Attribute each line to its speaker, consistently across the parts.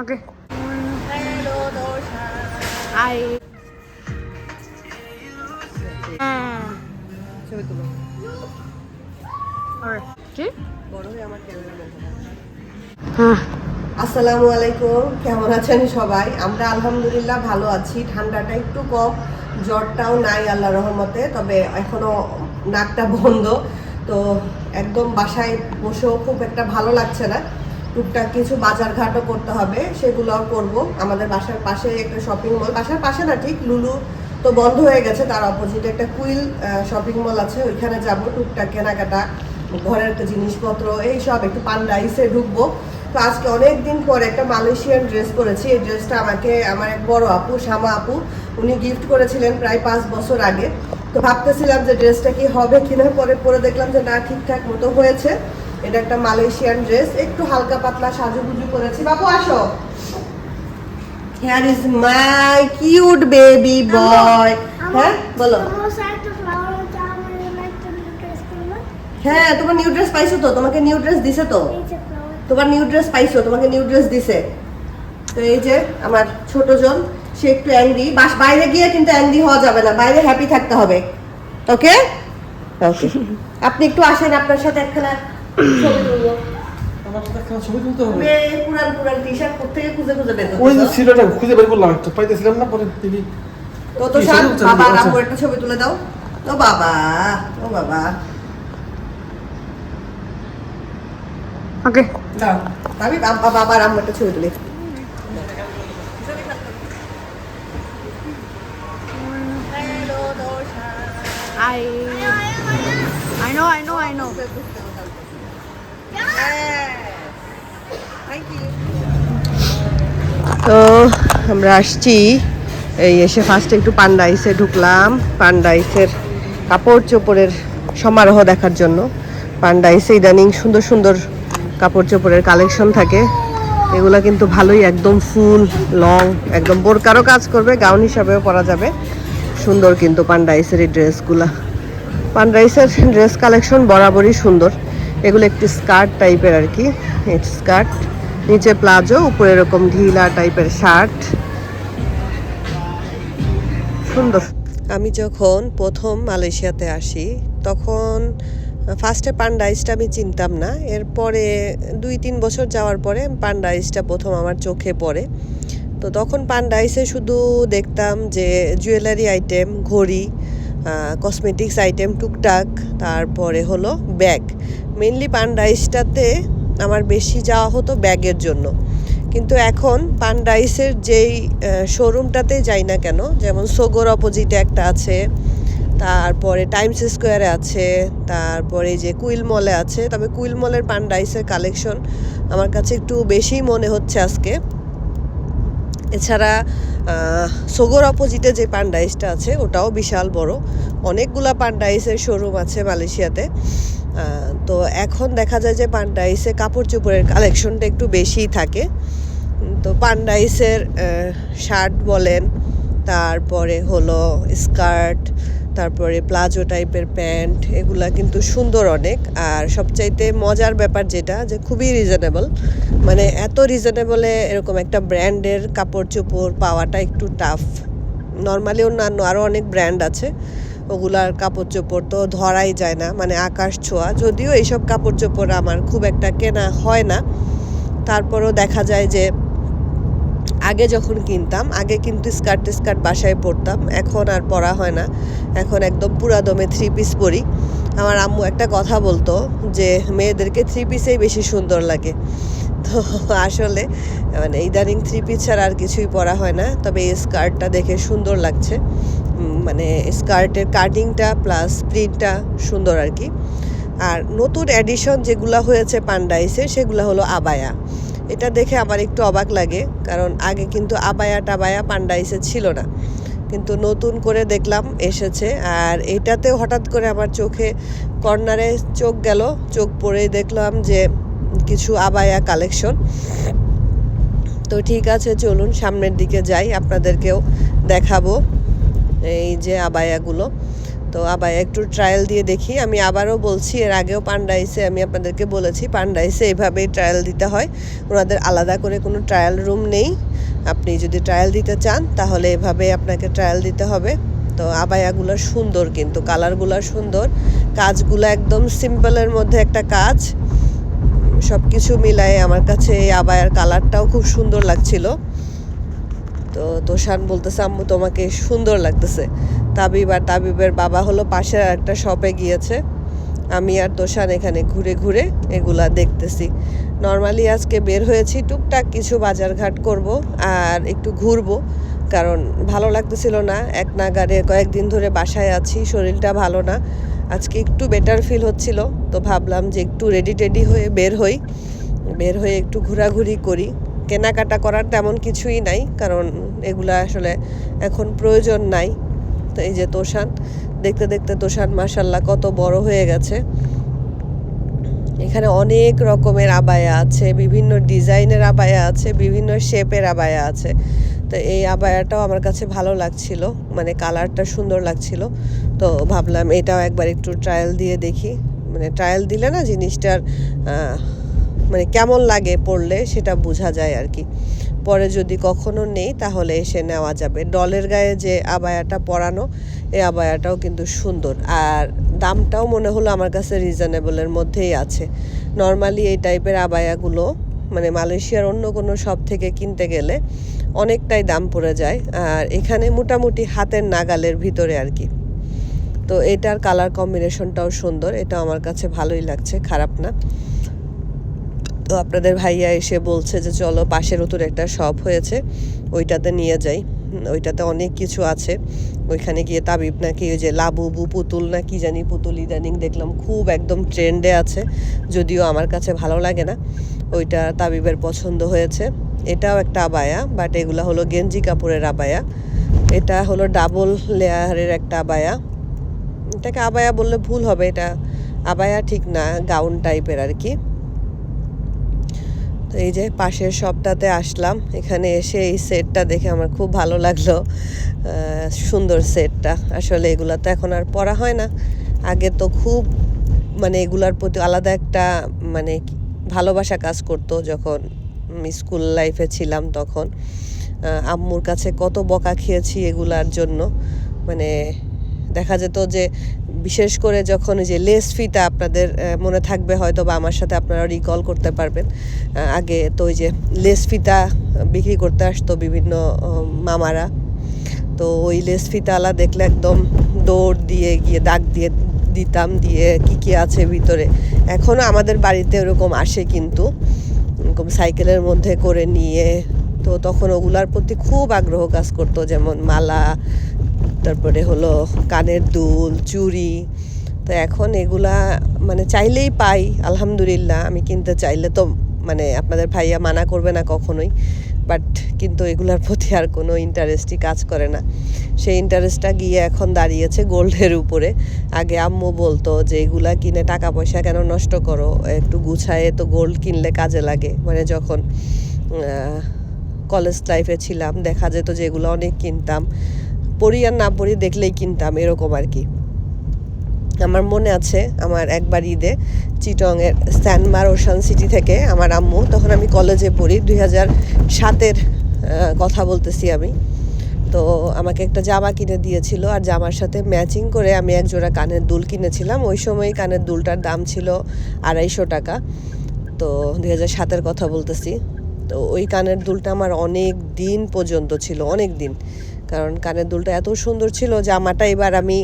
Speaker 1: Okay. Hi. Hmm.
Speaker 2: আসসালামু আলাইকুম। কেমন আছেন সবাই? আমরা আলহামদুলিল্লাহ ভালো আছি। ঠান্ডাটা একটু কম জ্বরটাও নাই আল্লাহ রহমতে তবে এখনও নাকটা বন্ধ। তো একদম বাসায় বসেও খুব একটা ভালো লাগছে না। টুকটাক কিছু বাজার ঘাটও করতে হবে সেগুলোও করব। আমাদের বাসার পাশে একটা শপিং মল বাসার পাশে না, ঠিক লুলু তো বন্ধ হয়ে গেছে, তার অপোজিটে একটা কুইল শপিং মল আছে। ওইখানে যাব, টুকটাক কেনাকাটা, ঘরের জিনিসপত্র, এই সব, একটু পান্ডাইসে ঢুকবো। তো আজকে অনেক দিন পরে একটা মালয়েশিয়ান ড্রেস পরেছি। এই ড্রেসটা আমাকে, আমার এক বড় আপু শামা আপু, উনি গিফট করেছিলেন প্রায় পাঁচ বছর আগে। তো ভাবতেছিলাম যে ড্রেসটা কি হবে কিনা, পরে পরে দেখলাম যে না, ঠিকঠাক মতো হয়েছে। এটা একটা মালয়েশিয়ান ড্রেস একটু হালকা পাতলা সাজুগুজু করেছি। বাবু আসো। Here is my cute baby boy হ্যাঁ বলো। হ্যাঁ তোমার নিউ ড্রেস পাইছো তো? তোমাকে নিউ ড্রেস দিছে তো? তোমার নিউ ড্রেস পাইছো? তোমাকে নিউ ড্রেস দিছে। তো এই যে আমার ছোট জন সে একটু অ্যাংরি বাস বাইরে গিয়ে কিন্তু অ্যাংরি হওয়া যাবে না। বাইরে হ্যাপি থাকতে হবে। ওকে ওকে আপনি একটু আসেন আপনার সাথে একখানা ছবি তুলবো
Speaker 3: আমার সাথে একটা ছবি তুলতে হবে
Speaker 2: এই পুরান পুরান টি শার্ট কোথেকে খুঁজে খুঁজে বের
Speaker 3: ওই যে
Speaker 2: করতেছো?
Speaker 3: খুঁজে বের করলাম একটা পাইতেছিলাম না পরে দিদি
Speaker 2: তো তো শান বাবা
Speaker 3: হবে?
Speaker 2: একটা ছবি তুলে দাও ও বাবা ও বাবা
Speaker 1: Okay.
Speaker 2: দাও আমি বাবা বাবা রামু একটা ছবি তুলি
Speaker 1: I. I know, I know, I know.
Speaker 2: তো আমরা আসছি। এই এসে ফার্স্টে একটু পান্ডাইসে ঢুকলাম। পান্ডাইসের কাপড় চোপড়ের সমারোহ দেখার জন্য। পান্ডাইসে ইদানিং সুন্দর সুন্দর কাপড় চোপড়ের কালেকশন থাকে। এগুলা কিন্তু ভালোই একদম ফুল লং একদম বোরকারও কাজ করবে গাউন হিসাবেও পরা যাবে। সুন্দর কিন্তু পান্ডাইসের এই ড্রেসগুলা পান্ডাইসের ড্রেস কালেকশন বরাবরই সুন্দর। এগুলো একটি স্কার্ট টাইপের আর কি স্কার্ট। নিচে প্লাজো, উপরে এরকম ঢিলা টাইপের শার্ট। সুন্দর। আমি যখন প্রথম মালয়েশিয়াতে আসি, তখন ফার্স্টে পান্ডাইসটা আমি চিনতাম না। এরপরে দুই তিন বছর যাওয়ার পরে পান্ডাইসটা প্রথম আমার চোখে পড়ে। তো তখন পান্ডাইসে শুধু দেখতাম যে জুয়েলারি আইটেম, ঘড়ি কসমেটিক্স আইটেম, টুকটাক, তারপরে হলো ব্যাগ। মেনলি পান্ডাইসটাতে আমার বেশি যাওয়া হতো ব্যাগের জন্য। কিন্তু এখন পান্ডাইসের যেই শোরুমটাতে যাই না কেন, যেমন সোগোর অপোজিটে একটা আছে, তারপরে টাইমস স্কোয়ারে আছে, তারপরে যে কুইল মলে আছে, তবে কুইল মলের পান্ডাইসের কালেকশন আমার কাছে একটু বেশিই মনে হচ্ছে আজকে। এছাড়া সোগোর অপোজিটে যে পান্ডাইসটা আছে, ওটাও বিশাল বড়। অনেকগুলা পান্ডাইসের শোরুম আছে মালয়েশিয়াতে। তো এখন দেখা যায় যে পান্ডাইসে কাপড় চোপড়ের কালেকশনটা একটু বেশিই থাকে। তো পান্ডাইসের শার্ট বলেন, তারপরে হলো স্কার্ট তারপরে প্লাজো টাইপের প্যান্ট, এগুলা কিন্তু সুন্দর অনেক। আর সবচাইতে মজার ব্যাপার যেটা, যে খুবই রিজনেবল মানে এত রিজনেবলে এরকম একটা ব্র্যান্ডের কাপড় চোপড় পাওয়াটা একটু টাফ নর্মালি অন্যান্য আরও অনেক ব্র্যান্ড আছে ওগুলার কাপড় চোপড় তো ধরাই যায় না মানে আকাশ ছোঁয়া। যদিও এইসব কাপড় চোপড় আমার খুব একটা কেনা হয় না। তারপরও দেখা যায় যে আগে যখন কিনতাম, আগে কিন্তু স্কার্ট স্কার্ট বাসায় পরতাম। এখন আর পরা হয় না। এখন একদম পুরা দমে থ্রি পিস পরি। আমার আম্মু একটা কথা বলতো যে, মেয়েদেরকে থ্রি পিসেই বেশি সুন্দর লাগে। তো আসলে মানে ইদানিং থ্রি পিস ছাড়া আর কিছুই পরা হয় না, তবে এই স্কার্টটা দেখে সুন্দর লাগছে। মানে স্কার্টের কাটিংটা প্লাস প্রিন্টটা সুন্দর আর কি। আর নতুন অ্যাডিশন যেগুলো হয়েছে পান্ডাইসের, সেগুলো হলো আবায়া। এটা দেখে আমার একটু অবাক লাগে, কারণ আগে কিন্তু আবায়া টাবায়া পান্ডাইসে ছিল না। কিন্তু নতুন করে দেখলাম এসেছে, আর এটাতেও হঠাৎ করে আমার চোখে কর্নারে চোখ গেল, চোখ পড়ে দেখলাম যে কিছু আবায়া কালেকশন তো ঠিক আছে, চলুন সামনের দিকে যাই, আপনাদেরকেও দেখাবো এই যে আবায়াগুলো। তো আবার একটু ট্রায়াল দিয়ে দেখি। আমি আবারও বলছি, এর আগেও পান্ডাইসে আমি আপনাদেরকে বলেছি, পান্ডাইসে এইভাবেই ট্রায়াল দিতে হয়। ওনাদের আলাদা করে কোনো ট্রায়াল রুম নেই। আপনি যদি ট্রায়াল দিতে চান, তাহলে এভাবে আপনাকে ট্রায়াল দিতে হবে। তো আবায়াগুলো সুন্দর কিন্তু কালারগুলো সুন্দর। কাজগুলো একদম সিম্পলের মধ্যে একটা কাজ। সব কিছু মিলায়ে আমার কাছে এই আবায়ার কালারটাও খুব সুন্দর লাগছিল। তো তোষান বলতেছে, আম্মু, তোমাকে সুন্দর লাগতেছে। তাবিব আর তাবিবের বাবা হলো পাশের একটা শপে গিয়েছে। আমি আর তোষান এখানে ঘুরে ঘুরে এগুলা দেখতেছি। নর্মালি আজকে বের হয়েছি, টুকটাক কিছু বাজারঘাট করব আর একটু ঘুরবো। কারণ ভালো লাগতেছিল না, এক নাগারে কয়েকদিন ধরে বাসায় আছি, শরীরটা ভালো না। আজকে একটু বেটার ফিল হচ্ছিল, তো ভাবলাম যে একটু রেডি টেডি হয়ে বের হই। বের হয়ে একটু ঘোরাঘুরি করি। কেনাকাটা করার তেমন কিছুই নাই, কারণ এগুলা আসলে এখন প্রয়োজন নাই। তো এই যে তোষান, দেখতে দেখতে তোষান মাসাল্লাহ কত বড় হয়ে গেছে। এখানে অনেক রকমের আবায়া আছে, বিভিন্ন ডিজাইনের আবায়া আছে, বিভিন্ন শেপের আবায়া আছে। তো এই আবায়াটাও আমার কাছে ভালো লাগছিল। মানে কালারটা সুন্দর লাগছিল। তো ভাবলাম এটাও একবার একটু ট্রায়াল দিয়ে দেখি। মানে ট্রায়াল দিলে না জিনিসটার মানে কেমন লাগে পড়লে সেটা বোঝা যায় আর কি। পরে যদি কখনো নেই তাহলে এসে নেওয়া যাবে। ডলের গায়ে যে আবায়াটা পরানো এই আবায়াটাও কিন্তু সুন্দর। আর দামটাও মনে হলো আমার কাছে রিজনেবলের মধ্যেই আছে। নর্মালি এই টাইপের আবায়াগুলো মানে মালয়েশিয়ার অন্য কোনো শপ থেকে কিনতে গেলে অনেকটাই দাম পড়ে যায় আর এখানে মোটামুটি হাতের নাগালের ভিতরে আর কি। তো এটার কালার কম্বিনেশনটাও সুন্দর এটা আমার কাছে ভালোই লাগছে, খারাপ না। তো আপনাদের ভাইয়া এসে বলছে যে, চলো পাশে নতুন একটা শপ হয়েছে, ওইটাতে নিয়ে যাই। ওইটাতে অনেক কিছু আছে। ওইখানে গিয়ে তাবিব নাকি ওই যে লাবুবু পুতুল না কি জানি পুতুল ইদানিং দেখলাম খুব একদম ট্রেন্ডে আছে, যদিও আমার কাছে ভালো লাগে না। ওইটা তাবিবের পছন্দ হয়েছে। এটাও একটা আবায়া বাট এগুলা হলো গেঞ্জি কাপড়ের আবায়া। এটা হলো ডাবল লেয়ারের একটা আবায়া। এটাকে আবায়া বললে ভুল হবে, এটা আবায়া ঠিক না গাউন টাইপের আর কি। তো এই যে পাশের শপটাতে আসলাম, এখানে এসে এই সেটটা দেখে আমার খুব ভালো লাগল। সুন্দর সেটটা আসলে এগুলো তো এখন আর পরা হয় না। আগে তো খুব মানে এগুলার প্রতি আলাদা একটা মানে ভালোবাসা কাজ করতো যখন স্কুল লাইফে ছিলাম তখন। আম্মুর কাছে কত বকা খেয়েছি এগুলার জন্য। মানে দেখা যেত যে, বিশেষ করে যখন যে লেস ফিতা আপনাদের মনে থাকবে হয়তো বা আমার সাথে আপনারা রিকল করতে পারবেন। আগে তো ওই যে লেস ফিতা বিক্রি করতে আসতো বিভিন্ন মামারা। তো ওই লেস ফিতালা দেখলে একদম দৌড় দিয়ে গিয়ে, দাগ দিয়ে দিতাম, দিয়ে কি কি আছে ভিতরে। এখনও আমাদের বাড়িতে ওরকম আসে কিন্তু। এরকম সাইকেলের মধ্যে করে নিয়ে, তো তখন ওগুলার প্রতি খুব আগ্রহ কাজ করতো, যেমন মালা, তারপরে হলো কানের দুল, চুড়ি। তো এখন এগুলা মানে চাইলেই পাই, আলহামদুলিল্লাহ। আমি কিনতে চাইলে তো মানে আপনাদের ভাইয়া মানা করবে না কখনোই। বাট কিন্তু এগুলার প্রতি আর কোনো ইন্টারেস্টই কাজ করে না। সেই ইন্টারেস্টটা গিয়ে এখন দাঁড়িয়েছে গোল্ডের উপরে। আগে আম্মু বলতো যে, এগুলা কিনে টাকা পয়সা কেন নষ্ট করো? একটু গুছায়ে তো গোল্ড কিনলে কাজে লাগে। মানে যখন কলেজ লাইফে ছিলাম, দেখা যেত যে এগুলো অনেক কিনতাম। পড়ি আর না পড়ি দেখলেই কিনতাম, এরকম আর কি। আমার মনে আছে আমার একবার ঈদে চিটংয়ের স্যানমার ওশান সিটি থেকে আমার আম্মু, তখন আমি কলেজে পড়ি। দুই হাজার সাতের কথা বলতেছি আমি। তো আমাকে একটা জামা কিনে দিয়েছিল আর জামার সাথে ম্যাচিং করে আমি এক জোড়া কানের দুল কিনেছিলাম। ওই সময় কানের দুলটার দাম ছিল আড়াইশো টাকা। তো দুই হাজার সাতের কথা বলতেছি। তো ওই কানের দুলটা আমার অনেক দিন পর্যন্ত ছিল, অনেক দিন। কারণ কানের দুলটা এত সুন্দর ছিল জামাটা এবার আমি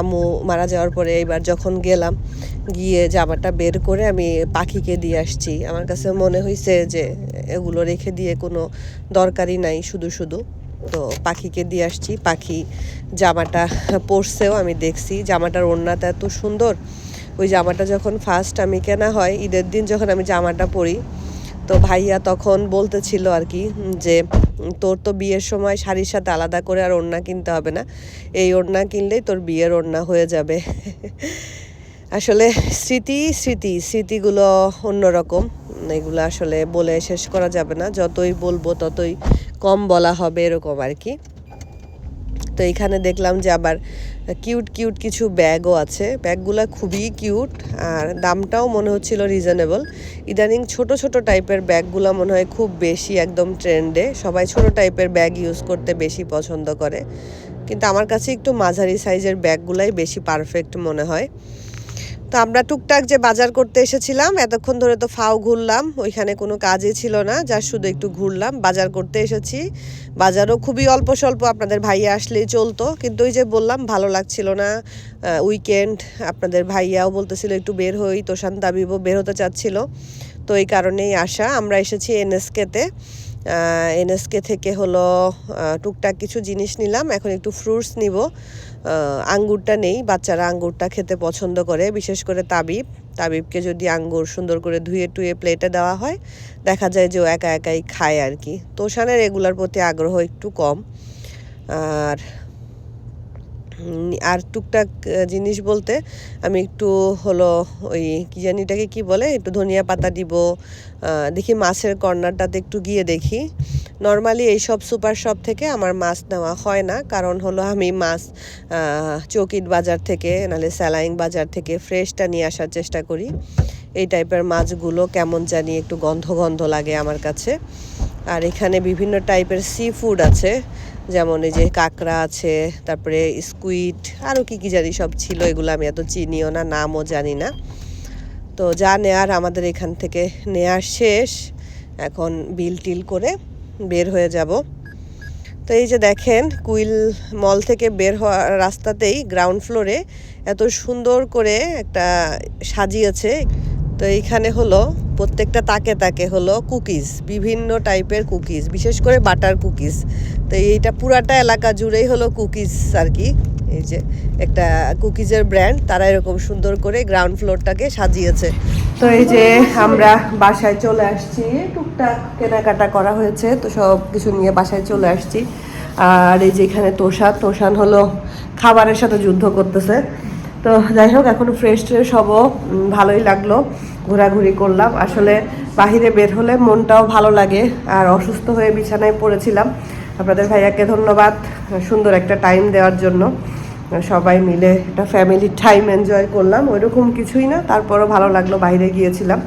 Speaker 2: আম্মু মারা যাওয়ার পরে এবার যখন গেলাম, গিয়ে জামাটা বের করে আমি পাখিকে দিয়ে আসছি। আমার কাছে মনে হয়েছে যে এগুলো রেখে দিয়ে কোনো দরকারই নাই, শুধু শুধু। তো পাখিকে দিয়ে আসছি, পাখি জামাটা পরছেও আমি দেখছি, জামাটার ওড়নাটা এত সুন্দর। ওই জামাটা যখন ফার্স্ট আমি কেনা হয়, ঈদের দিন যখন আমি জামাটা পরি, তো ভাইয়া তখন বলতেছিল আর কি যে তোর তো বিয়ের সময় শাড়ির সাথে আলাদা করে আর ওড়না কিনতে হবে না। এই ওড়না কিনলেই তোর বিয়ের ওড়না হয়ে যাবে। আসলে স্মৃতি স্মৃতি, স্মৃতিগুলো অন্যরকম। এগুলো আসলে বলে শেষ করা যাবে না। যতই বলব ততই কম বলা হবে এরকম আর কি। তো এখানে দেখলাম যে আবার কিউট কিউট কিছু ব্যাগও আছে। ব্যাগগুলো খুবই কিউট আর দামটাও মনে হচ্ছিল রিজনেবল ইদানিং ছোট ছোট টাইপের ব্যাগগুলো মনে হয় খুব বেশি একদম ট্রেন্ডে সবাই ছোট টাইপের ব্যাগ ইউজ করতে বেশি পছন্দ করে। কিন্তু আমার কাছে একটু মাঝারি সাইজের ব্যাগগুলাই বেশি পারফেক্ট মনে হয়। তো আমরা টুকটাক যে বাজার করতে এসেছিলাম, এতক্ষণ ধরে তো ফাও ঘুরলাম, ওইখানে কোনো কাজই ছিল না যার শুধু একটু ঘুরলাম, বাজার করতে এসেছি। বাজারও খুবই অল্প স্বল্প আপনাদের ভাইয়া আসলেই চলতো, কিন্তু ওই যে বললাম, ভালো লাগছিল না উইকেন্ড আপনাদের ভাইয়াও বলতেছিল একটু বের হই, তোষান বের হতে চাচ্ছিল। তো এই কারণেই আসা, আমরা এসেছি এনএসকেতে এনএসকে থেকে হলো টুকটাক কিছু জিনিস নিলাম। এখন একটু ফ্রুটস নিব। আঙ্গুরটা নেই, বাচ্চারা আঙ্গুরটা খেতে পছন্দ করে, বিশেষ করে তাবিব। তাবিবকে যদি আঙ্গুর সুন্দর করে ধুয়ে টুয়ে প্লেটে দেওয়া হয়, দেখা যায় যে ও একা একাই খায় আর কি। তোষানের এগুলার প্রতি আগ্রহ একটু কম। আর আর টুকটাক জিনিস বলতে আমি একটু হলো ওই কি জানিটাকে কি বলে? একটু ধনিয়া পাতা দিব দেখি মাছের কর্নারটাতে একটু গিয়ে দেখি। নর্মালি এইসব সুপার শপ থেকে আমার মাছ নেওয়া হয় না, কারণ হলো আমি মাছ চৌকিট বাজার থেকে, নাহলে স্যালাইন বাজার থেকে ফ্রেশটা নিয়ে আসার চেষ্টা করি। এই টাইপের মাছগুলো কেমন জানি একটু গন্ধ গন্ধ লাগে আমার কাছে। আর এখানে বিভিন্ন টাইপের সি ফুড আছে। যেমন এই যে কাঁকড়া আছে, তারপরে স্কুইড আরও কি কি জানি সব ছিল, এগুলো আমি এত চিনিও না, নামও জানি না। তো যা নেয়ার আমাদের এখান থেকে নেয়ার শেষ। এখন বিল টিল করে বের হয়ে যাব। তো এই যে দেখেন, কুইল মল থেকে বের হওয়ার রাস্তাতেই গ্রাউন্ড ফ্লোরে এত সুন্দর করে একটা সাজিয়েছে। তো এইখানে হলো প্রত্যেকটা তাকে তাকে হলো কুকিজ, বিভিন্ন টাইপের কুকিজ, বিশেষ করে বাটার কুকিজ। তো এইটা পুরাটা এলাকা জুড়েই হলো কুকিজ আর কি। এই যে একটা কুকিজের ব্র্যান্ড, তারা এরকম সুন্দর করে গ্রাউন্ড ফ্লোরটাকে সাজিয়েছে। তো এই যে আমরা বাসায় চলে আসছি, টুকটাক কেনাকাটা করা হয়েছে, তো সব কিছু নিয়ে বাসায় চলে আসছি। আর এই যে এখানে তোষান তোষান হলো খাবারের সাথে যুদ্ধ করতেছে। তো যাই হোক, এখন ফ্রেশ ট্রেশ হব ভালোই লাগল। ঘোরাঘুরি করলাম। আসলে বাহিরে বের হলে মনটাও ভালো লাগে। আর অসুস্থ হয়ে বিছানায় পড়েছিলাম। আপনাদের ভাইয়াকে ধন্যবাদ সুন্দর একটা টাইম দেওয়ার জন্য। সবাই মিলে একটা ফ্যামিলি টাইম এনজয় করলাম। ওইরকম কিছুই না, তারপরও ভালো লাগল বাইরে গিয়েছিলাম।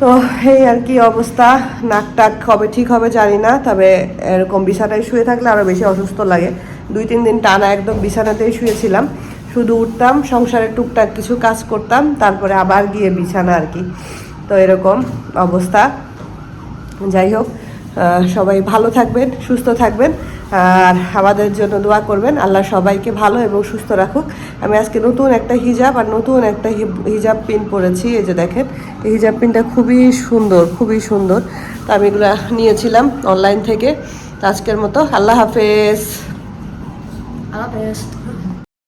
Speaker 2: তো এই আর কি অবস্থা। নাক টাক কবে ঠিক হবে জানি না, তবে এরকম বিছানায় শুয়ে থাকলে আরও বেশি অসুস্থ লাগে। দুই, তিন দিন টানা একদম বিছানাতেই শুয়েছিলাম। শুধু উঠতাম সংসারে টুকটাক কিছু কাজ করতাম, তারপরে আবার গিয়ে বিছানা আর কি। তো এরকম অবস্থা। যাই হোক সবাই ভালো থাকবেন, সুস্থ থাকবেন, আর আমাদের জন্য দোয়া করবেন। আল্লাহ সবাইকে ভালো এবং সুস্থ রাখুক। আমি আজকে নতুন একটা হিজাব আর নতুন একটা হিজাব পিন পরেছি, এই যে দেখেন, এই হিজাব পিনটা খুবই সুন্দর খুবই সুন্দর। তো আমি এগুলো নিয়েছিলাম অনলাইন থেকে। আজকের মতো, আল্লাহ হাফেজ।
Speaker 1: আল্লাহ হাফেজ।